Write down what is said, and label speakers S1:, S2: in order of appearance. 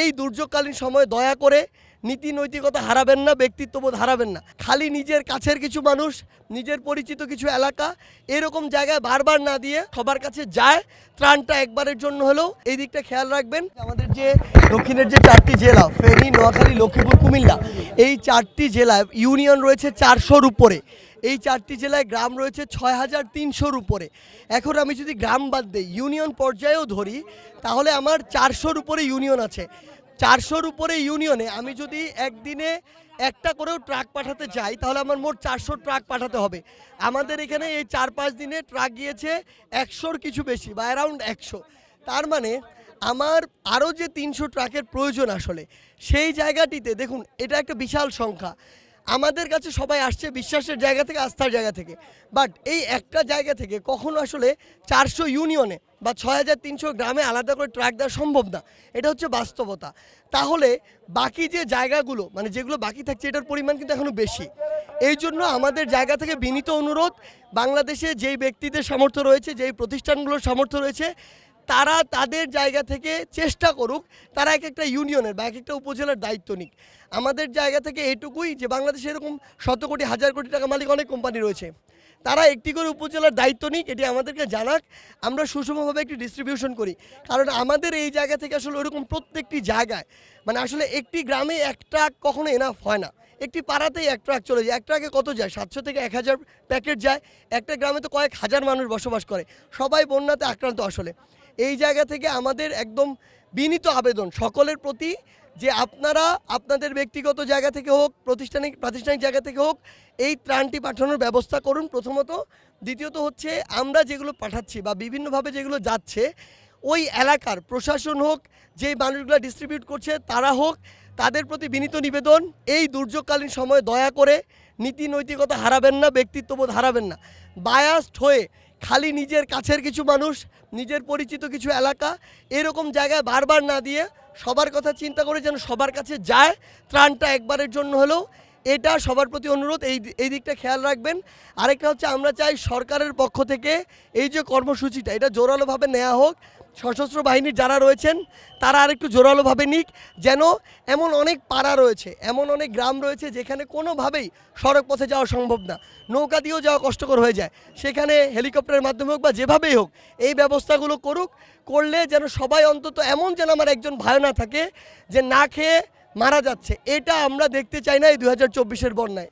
S1: এই দুর্যোগকালীন সময়ে দয়া করে নীতি নৈতিকতা হারাবেন না, ব্যক্তিত্ববোধ হারাবেন না। খালি নিজের কাছের কিছু মানুষ, নিজের পরিচিত কিছু এলাকা এরকম জায়গায় বারবার না দিয়ে সবার কাছে যায়। ত্রাণটা একবারের জন্য হলেও এই দিকটা খেয়াল রাখবেন। আমাদের যে দক্ষিণের যে চারটি জেলা, ফেনী, নোয়াখালী, লক্ষ্মীপুর, কুমিল্লা, এই চারটি জেলায় ইউনিয়ন রয়েছে চারশোর উপরে। এই চারটি জেলায় গ্রাম রয়েছে ছয় হাজার তিনশোর উপরে। এখন আমি যদি গ্রাম বাদ দিই, ইউনিয়ন পর্যায়েও ধরি, তাহলে আমার চারশোর উপরে ইউনিয়ন আছে। চারশোর উপরে ইউনিয়নে আমি যদি একদিনে একটা করেও ট্রাক পাঠাতে চাই, তাহলে আমার মোট চারশো ট্রাক পাঠাতে হবে। আমাদের এখানে এই চার পাঁচ দিনে ট্রাক গিয়েছে একশোর কিছু বেশি, বা অ্যারাউন্ড একশো। তার মানে আমার আরও যে তিনশো ট্রাকের প্রয়োজন আসলে, সেই জায়গাটিতে দেখুন, এটা একটা বিশাল সংখ্যা। আমাদের কাছে সবাই আসছে বিশ্বাসের জায়গা থেকে, আস্থার জায়গা থেকে। বাট এই একটা জায়গা থেকে কখনো আসলে চারশো ইউনিয়নে বা ছয় হাজার তিনশো গ্রামে আলাদা করে ট্রাক দেওয়া সম্ভব না। এটা হচ্ছে বাস্তবতা। তাহলে বাকি যে জায়গাগুলো মানে যেগুলো বাকি থাকছে, এটার পরিমাণ কিন্তু এখনও বেশি। এই জন্য আমাদের জায়গা থেকে বিনীত অনুরোধ, বাংলাদেশে যেই ব্যক্তিদের সামর্থ্য রয়েছে, যেই প্রতিষ্ঠানগুলোর সামর্থ্য রয়েছে তারা তাদের জায়গা থেকে চেষ্টা করুক, তারা এক একটা ইউনিয়নের বা এক একটা উপজেলার দায়িত্ব নিক। আমাদের জায়গা থেকে এটুকুই যে বাংলাদেশে এরকম শত কোটি, হাজার কোটি টাকা মালিক অনেক কোম্পানি রয়েছে। তারা একটি করে উপজেলার দায়িত্ব নিক, এটি আমাদেরকে জানাক, আমরা সুষমভাবে একটি ডিস্ট্রিবিউশন করি। কারণ আমাদের এই জায়গা থেকে আসলে ওরকম প্রত্যেকটি জায়গায় মানে আসলে একটি গ্রামে এক ট্রাক কখনো এনাফ হয় না। একটি পাড়াতেই এক ট্রাক চলে যায়। এক ট্রাকে কত যায়? সাতশো থেকে এক হাজার প্যাকেট যায়। একটা গ্রামে তো কয়েক হাজার মানুষ বসবাস করে। সবাই বন্যাতে আক্রান্ত আসলে। এই জায়গা থেকে আমাদের একদম বিনীত আবেদন সকলের প্রতি যে আপনারা আপনাদের ব্যক্তিগত জায়গা থেকে হোক, প্রতিষ্ঠানিক, প্রাতিষ্ঠানিক জায়গা থেকে হোক, এই ত্রাণটি পাঠানোর ব্যবস্থা করুন প্রথমত। দ্বিতীয়ত হচ্ছে আমরা যেগুলো পাঠাচ্ছি বা বিভিন্নভাবে যেগুলো যাচ্ছে, ওই এলাকার প্রশাসন হোক, যেই মানুষগুলো ডিস্ট্রিবিউট করছে, তারা হোক, তাদের প্রতি বিনীত নিবেদন। এই দুর্যোগকালীন সময়ে দয়া করে নীতি নৈতিকতা হারাবেন না, ব্যক্তিত্ববোধ হারাবেন না। বায়াস্ট হয়ে খালি নিজের কাছের কিছু মানুষ, নিজের পরিচিত কিছু এলাকা, এরকম জায়গায় বারবার না দিয়ে সবার কথা চিন্তা করে যেন সবার কাছে যায়। ত্রাণটা একবারের জন্য হলেও এটা সবার প্রতি অনুরোধ, এই এই দিকটা খেয়াল রাখবেন। আরেকটা হচ্ছে আমরা চাই সরকারের পক্ষ থেকে এই যে কর্মসূচিটা, এটা জোরালোভাবে নেওয়া হোক। সশস্ত্র বাহিনীর যারা রয়েছেন, তারা আরেকটু জোরালোভাবে নিক। যেন এমন অনেক পাড়া রয়েছে, এমন অনেক গ্রাম রয়েছে যেখানে কোনোভাবেই সড়ক পথে যাওয়া সম্ভব না। নৌকা দিয়েও যাওয়া কষ্টকর হয়ে যায়। সেখানে হেলিকপ্টারের মাধ্যমে হোক বা যেভাবেই হোক, এই ব্যবস্থাগুলো করুক। করলে যেন সবাই অন্তত এমন যেন আমার একজন ভাই না থাকে যে না খেয়ে মারা যাচ্ছে। এটা আমরা দেখতে চাই না এই দু হাজার চব্বিশের বন্যায়।